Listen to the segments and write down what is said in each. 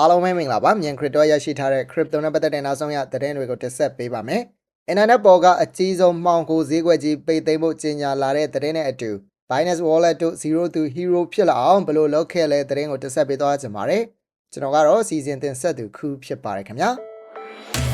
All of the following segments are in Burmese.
အားလုံးပဲမင်္ဂလာပါမြန် crypto ရရှိထားတဲ့ crypto နဲ့ပတ်သက်တဲ့နောက်ဆုံးရသတင်းတွေကိုတင်ဆက်ပေးပါမယ်။ internet ပေါ်ကအကြီးဆုံးမှောင်ခိုဈေးကွက်ကြီးပိတ်သိမ်းဖို့ကြေညာလာတဲ့သတင်းနဲ့အတူ Binance Wallet တို့0 to hero ဖြစ်လာအောင်ဘယ်လိုလုပ်ခဲ့လဲသတင်းကိုတင်ဆက်ပေးသွားကြပါမယ်။ကျွန်တော်ကတော့စီစဉ်တင်ဆက်သူခူးဖြစ်ပါတယ်ခင်ဗျာ။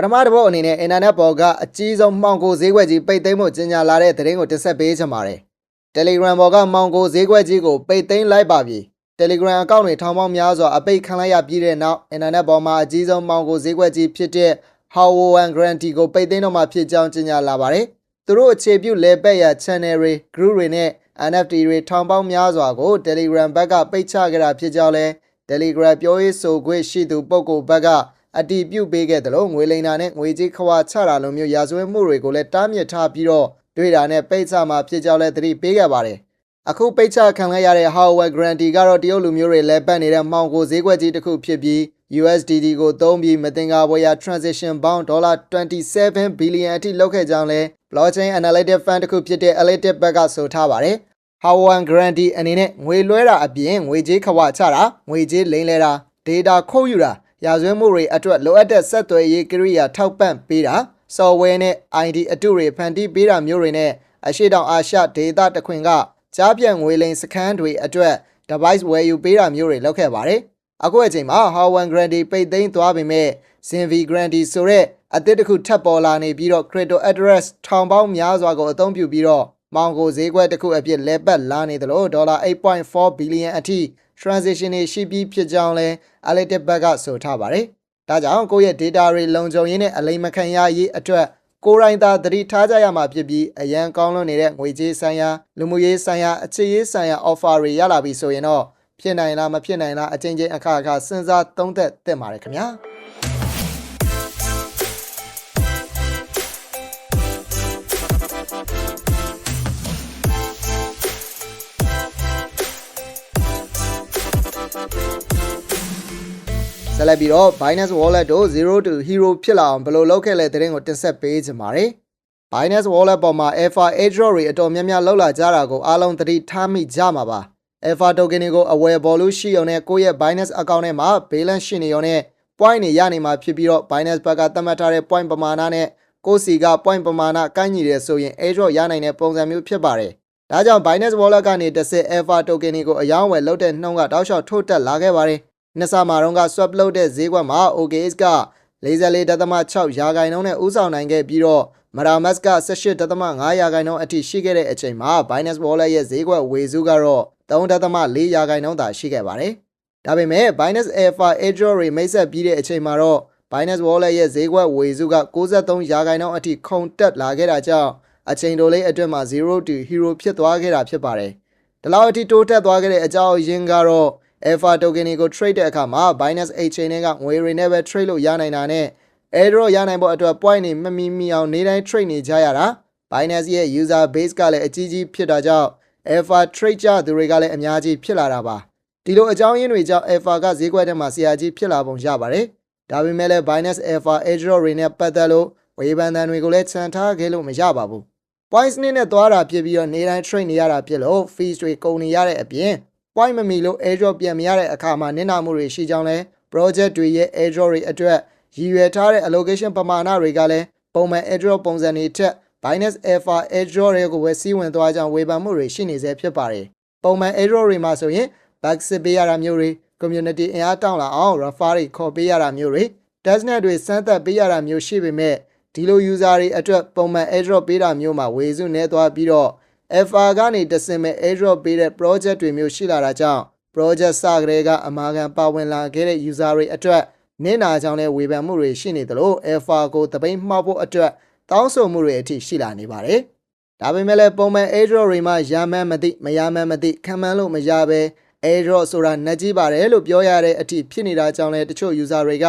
ပထမတစ်ပုတ်အနေနဲ့အင်တာနက်ပေါ်ကအကြီးဆုံးမှောင်ခိုဈေးကွက်ကြီးပိတ်သိမ်းမှုကြီးညာလာတဲ့သတင်းကိုတင်ဆက်ပေးချင်ပါတယ်။ Telegram ပေါ်ကမှောင်ခိုဈေးကွက်ကြီးကိုပိတ်သိမ်းလိုက်ပါပြီ။ Telegram အကောင့်တွေထောင်ပေါင်းများစွာအပိတ်ခံလိုက်ရပြီးတဲ့နောက်အင်တာနက်ပေါ်မှာအကြီးဆုံးမှောင်ခိုဈေးကွက်ကြီးဖြစ်တဲ့ How and Guarantee ကိုပိတ်သိမ်းတော့မှဖြစ်ကြောင်းကြီးညာလာပါတယ်။သူတို့အခြေပြုလေပတ်ရ channel တွေ group တွေနဲ့ NFT တွေထောင်ပေါင်းများစွာကို Telegram ဘက်ကပိတ်ချခဲ့တာဖြစ်ကြောင်းလဲ Telegram ပြောရေးဆိုခွင့်ရှိသူပုဂ္ဂိုလ်ဘက်က အတည်ပြုပေးခဲ့တယ်လို့ငွေလိမ်တာနဲ့ငွေကြေးခွာချတာလိုမျိုးရာဇဝတ်မှုတွေကိုလည်းတားမြစ်ထားပြီးတော့တွေ့တာနဲ့ပိတ်ချမှာဖြစ်ကြောင်းလည်းသတိပေးခဲ့ပါတယ်။အခုပိတ်ချခံလိုက်ရတဲ့ Howard Grantee ကတော့တရုတ်လူမျိုးတွေလည်းပတ်နေတဲ့မှောင်ကိုဈေးကွက်ကြီးတစ်ခုဖြစ်ပြီး USDT ကိုသုံးပြီးမတင်ကားပွဲရာ transaction ပေါင်းဒေါ်လာ27 billion အထိလောက်ခဲ့ကြောင်းလဲ blockchain analytic fund တစ်ခုဖြစ်တဲ့ Elliptic ဘက်ကဆိုထားပါတယ်။ Howard Grantee အနေနဲ့ငွေလွှဲတာအပြင်ငွေကြေးခွာချတာငွေကြေးလိမ်လည်တာ data ခုတ်ယူတာ ရာဇဝတ်မှုတွေအတွက်လိုအပ်တဲ့ဆက်သွယ်ရေးကိရိယာထောက်ပံ့ပေးတာ software နဲ့ ID အတုတွေဖန်တီးပေးတာမျိုးတွေနဲ့အရှိတောင်အာရှဒေသတခွင်ကကြားပြန့်ငွေလိမ်စခန်းတွေအတွက် device ဝယ်ယူပေးတာမျိုးတွေလုပ်ခဲ့ပါတယ်။အခုအချိန်မှာ Howard Grantee ပိတ်သိမ်းသွားပေမဲ့ Zinvi Grantee ဆိုတဲ့အသစ်တစ်ခုထပ်ပေါ်လာနေပြီးတော့ crypto address ထောင်ပေါင်းများစွာကိုအသုံးပြုပြီးတော့မောင်ကိုဈေးကွက်တစ်ခုအဖြစ်လဲပတ်လာနေသလိုဒေါ်လာ8.4 billion အထိ transaction တွေရှိပြီးဖြစ်ကြောင်းလဲ Elliptic ဘက်ကဆိုထားပါတယ်။ဒါကြောင့်ကိုယ့်ရဲ့ data တွေလုံခြုံရေးနဲ့အလိမ်မခံရရေးအတွက်ကိုယ်တိုင်သာသတိထားကြရမှာဖြစ်ပြီးအရန်ကောင်းလွန်နေတဲ့ငွေကြေးဆိုင်ရာလူမှုရေးဆိုင်ရာအခြေရေးဆိုင်ရာ offer တွေရလာပြီဆိုရင်တော့ဖြစ်နိုင်လားမဖြစ်နိုင်လားအချင်းချင်းအခါအခါစဉ်းစားသုံးသပ်သင့်ပါတယ်ခင်ဗျာ။ ဆက်လက်ပြီးတော့ Binance Wallet တို့0 to hero ဖြစ်လာအောင်ဘယ်လိုလုပ်ခဲ့လဲတဲ့တဲ့ကိုတင်ဆက်ပေးချင်ပါတယ်။ Binance Wallet ပေါ်မှာ Alpha airdrop တွေအတော်များများလောက်လာကြတာကိုအားလုံးသတိထားမိကြမှာပါ။ Alpha token တွေကိုအဝယ်ပေါ်လို့ရှိရုံနဲ့ကိုယ့်ရဲ့ Binance account ထဲမှာ balance ရှိနေရုံနဲ့ point တွေရနေမှာဖြစ်ပြီးတော့ Binance ဘက်ကသတ်မှတ်ထားတဲ့ point ပမာဏနဲ့ကိုယ့်စီက point ပမာဏကိုက်ညီတယ်ဆိုရင် airdrop ရနိုင်တဲ့ပုံစံမျိုးဖြစ်ပါတယ်။ဒါကြောင့် Binance Wallet ကနေတစ်ဆင့် Alpha token တွေကိုအယောင်းဝယ်လုပ်တဲ့နှုန်းကတောက်လျှောက်ထိုးတက်လာခဲ့ပါတယ်။ နှစ်ဆမှာတော့က swap လုပ်တဲ့ဈေးကွက်မှာ OKX က44.6ရာခိုင်နှုန်းနဲ့ဦးဆောင်နိုင်ခဲ့ပြီးတော့ MetaMask က18.5ရာခိုင်နှုန်းအထိရှိခဲ့တဲ့အချိန်မှာ Binance Wallet ရဲ့ဈေးကွက်ဝေစုကတော့3.4ရာခိုင်နှုန်းသာရှိခဲ့ပါတယ်။ဒါပေမဲ့ Binance Alpha airdrop တွေမိတ်ဆက်ပြီးတဲ့အချိန်မှာတော့ Binance Wallet ရဲ့ဈေးကွက်ဝေစုက63ရာခိုင်နှုန်းအထိခုန်တက်လာခဲ့တာကြောင့်အချိန်တိုလေးအတွင်းမှာ0 to hero ဖြစ်သွားခဲ့တာဖြစ်ပါတယ်။ဒီလောက်အထိတိုးတက်သွားခဲ့တဲ့အကြောင်းရင်းကတော့ Alpha token တွေကို trade တဲ့အခါမှာ Binance Exchange ကငွေတွေနဲ့ပဲ trade လို့ရနိုင်တာနဲ့ airdrop ရနိုင်ဖို့အတွက် point တွေမမီမီအောင်နေတိုင်း trade နေကြရတာ Binance ရဲ့ user base ကလည်းအကြီးကြီးဖြစ်တာကြောင့် Alpha trade ကြသူတွေကလည်းအများကြီးဖြစ်လာတာပါဒီလိုအကြောင်းရင်းတွေကြောင့် Alpha ကဈေးကွက်ထဲမှာဆရာကြီးဖြစ်လာပုံရပါတယ်ဒါပေမဲ့လည်း Binance Alpha airdrop တွေနဲ့ပတ်သက်လို့ဝေဖန်သံတွေကိုလည်းခြံထားခဲ့လို့မရပါဘူး points နဲ့နဲ့သွားတာဖြစ်ပြီးတော့နေတိုင်း trade နေရတာဖြစ်လို့ fees တွေကုန်နေရတဲ့အပြင် point မမီလို့ airdrop ပြန်မရတဲ့အခါမှာနစ်နာမှုတွေရှိကြောင်းလဲ project တွေရဲ့ airdrop တွေအတွက်ရည်ရွယ်ထားတဲ့ allocation ပမာဏတွေကလည်းပုံမှန် airdrop ပုံစံတွေထက် Binance Alpha airdrop တွေကိုပဲစီးဝင်သွားကြောင်းဝေဖန်မှုတွေရှိနေစေဖြစ်ပါတယ်ပုံမှန် airdrop တွေမှာဆိုရင် back စစ်ပေးရတာမျိုးတွေ community အင်အားတောင်းလာအောင် refer တွေခေါ်ပေးရတာမျိုးတွေ testnet တွေစမ်းသပ်ပေးရတာမျိုးရှိပေမဲ့ဒီလို user တွေအတွက်ပုံမှန် airdrop ပေးတာမျိုးမှာဝေစုနေသွားပြီးတော့ Alpha ကနေတဆင့်မဲ့ airdrop ပေးတဲ့ project တွေမျိုးရှိလာတာကြောင့် project စကလေးကအမာခံပါဝင်လာခဲ့တဲ့ user တွေအတွက်နင့်နာကြောင်းနဲ့ဝေဖန်မှုတွေရှိနေသလို Alpha ကိုတပိတ်မှောက်ဖို့အတွက်တောင်းဆိုမှုတွေအထိရှိလာနေပါတယ်။ဒါပေမဲ့လည်းပုံမှန် airdrop တွေမှာရမှန်းမသိမရမှန်းမသိခံမှန်းလို့မရဘဲ airdrop ဆိုတာနှက်ကြီးပါတယ်လို့ပြောရတဲ့အထိဖြစ်နေတာကြောင့်လည်းတချို့ user တွေက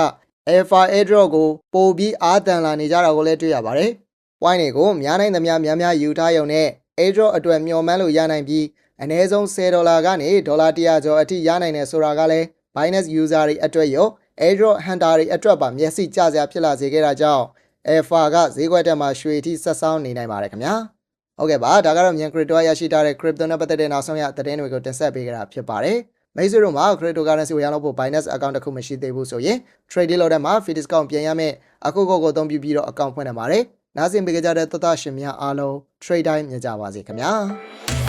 Alpha airdrop ကိုပိုပြီးအားတန်လာနေကြတာကိုလည်းတွေ့ရပါတယ်။ point တွေကိုများနိုင်သမျှများများယူထားရုံနဲ့ airdrop အတွက်မျှော်မှန်းလို့ရနိုင်ပြီးအနည်းဆုံး10ဒေါ်လာကနေဒေါ်လာ100ကျော်အထိရနိုင်တယ်ဆိုတာကလည်း Binance user တွေအတွက်ရော airdrop hunter တွေအတွက်ပါမျက်စိကျစရာဖြစ်လာစေခဲ့တာကြောင့် Alpha ကဈေးကွက်တက်မှာရွှေထိဆက်ဆောင်းနေနိုင်ပါတယ်ခင်ဗျာဟုတ်ကဲ့ပါဒါကတော့မြန် crypto ရရှိထားတဲ့ crypto နဲ့ပတ်သက်တဲ့နောက်ဆုံးရသတင်းတွေကိုတင်ဆက်ပေးကြတာဖြစ်ပါတယ်မိတ်ဆွေတို့မှာ cryptocurrency ကိုရောင်းလို့ဖို့ Binance account တစ်ခုမရှိသေးဘူးဆိုရင် trade လုပ်တဲ့မှာ fee discount ပြန်ရမယ်အခုကိုကိုအသုံးပြုပြီးတော့ account ဖွင့်နေပါတယ် နားဆင်ပေးကြတဲ့သောသားရှင်များအားလုံး trade time မြင်ကြပါစေခင်ဗျာ